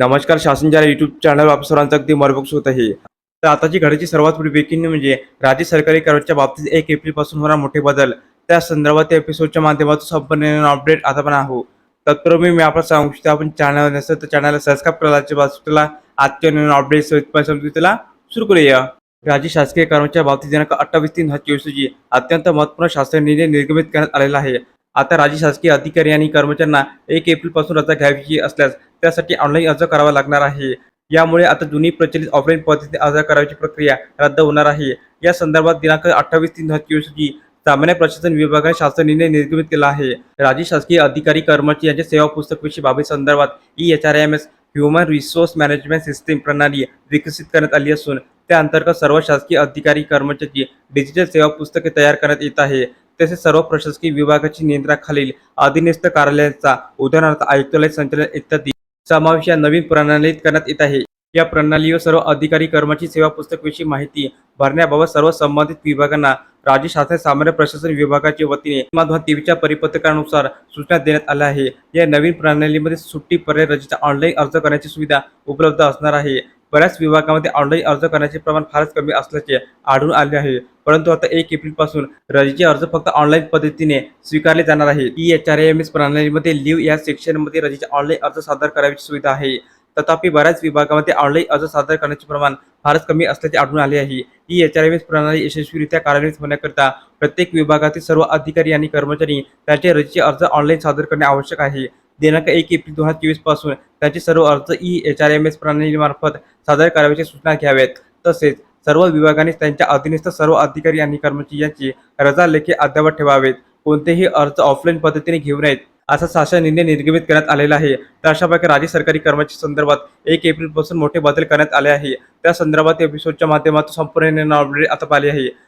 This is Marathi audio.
नमस्कार शासनच्या युट्यूब चॅनल आप सर्वांचं अगदी मनपूर्वक होत आहे. तर आताची घडीची सर्वात पुढे ब्रेकिंग म्हणजे राज्य सरकारी कराच्या बाबतीत एक एप्रिलपासून होणार मोठे बदल. त्या संदर्भात एपिसोडच्या माध्यमातून संपूर्ण अपडेट आता पण आहो. तत्पूर्वी मी आपल्याला सांगू शकतो आपण चॅनल नसेल तर चॅनलला सबस्क्राईब करायचे बाजूला आजच्या नवीन अपडेट समजूतीला सुरू करूया. राज्य शासकीय कर्मचाऱ्या बाबतीत दिनांक अठ्ठावीस तीन हजार चोवीस रोजी अत्यंत महत्त्वपूर्ण शासकीय निर्णय निर्गमित करण्यात आलेला आहे. आता राज्य शासकीय अधिकारी आणि कर्मचाऱ्यांना एक एप्रिलपासून रजा घ्यायची असल्यास त्यासाठी ऑनलाईन अर्ज करावा लागणार आहे. यामुळे आता जुनी प्रचलित ऑफलाईन पद्धतीने अर्ज करायची प्रक्रिया रद्द होणार आहे. या संदर्भात दिनांक अठ्ठावीस तीन हजार चोवीस रोजी सामान्य प्रशासन विभागाने शासन निर्णय निर्गमित केला आहे. राज्य शासकीय अधिकारी कर्मचारी यांच्या सेवा पुस्तक विषयी बाबी संदर्भात E H R M S human resource management system प्रणाली विकसित करण्यात आली असून त्या अंतर्गत सर्व शासकीय अधिकारी कर्मचारी डिजिटल सेवा पुस्तके तयार करण्यात येत आहे. तसेच सर्व प्रशासकीय विभागाची नियंत्रणाखालील अधीनस्थ कार्यालयांचा उदाहरणार्थ आयुक्तालय संचालन इत्यादी समावेश या नवीन प्रणालीत करण्यात येत आहे. या प्रणालीवर सर्व अधिकारी कर्मचारी सेवा पुस्तकविषयी माहिती भरण्याबाबत सर्व संबंधित विभागांना राज्य शासन सामान्य प्रशासन विभागाच्या वतीने दोन परिपत्रकानुसार सूचना देण्यात आल्या आहे. या नवीन प्रणालीमध्ये सुट्टी पर्याय रजेचा ऑनलाईन अर्ज करण्याची सुविधा उपलब्ध असणार आहे. बऱ्याच विभागामध्ये ऑनलाईन अर्ज करण्याचे प्रमाण फारच कमी असल्याचे आढळून आले आहे. परंतु आता एक एप्रिलपासून रजेचे अर्ज फक्त ऑनलाईन पद्धतीने स्वीकारले जाणार आहे. E H R M S प्रणालीमध्ये लिव्ह या सेक्शनमध्ये रजेचे ऑनलाईन अर्ज सादर करायची सुविधा आहे. तथापि बऱ्याच विभागामध्ये ऑनलाईन अर्ज सादर करण्याचे प्रमाण फारच कमी असल्याचे आढळून आले आहे. E H R M S प्रणाली यशस्वीरित्या कार्यान्वित होण्याकरिता प्रत्येक विभागातील सर्व अधिकारी आणि कर्मचारी त्यांचे रजेचे अर्ज ऑनलाईन सादर करणे आवश्यक आहे. दिनांक एक एप्रिल दोन हजार चोवीसपासून त्यांचे सर्व अर्ज E H R M S प्रणालीमार्फत सादर करावयाची सूचना घ्याव्यात. तसेच सर्व विभागाने त्यांच्या अधीनस्थ सर्व अधिकारी आणि कर्मचारी यांची रजा लेखे अद्यावत ठेवावेत. कोणतेही अर्ज ऑफलाईन पद्धतीने घेऊ नयेत असा शासन निर्णय निर्गमित करण्यात आलेला आहे. तर अशा प्रकारे राज्य सरकारी कर्मचारी संदर्भात एक एप्रिलपासून मोठे बदल करण्यात आले आहे. त्या संदर्भात एपिसोडच्या माध्यमातून संपूर्ण निर्णय आता पाहिले आहे.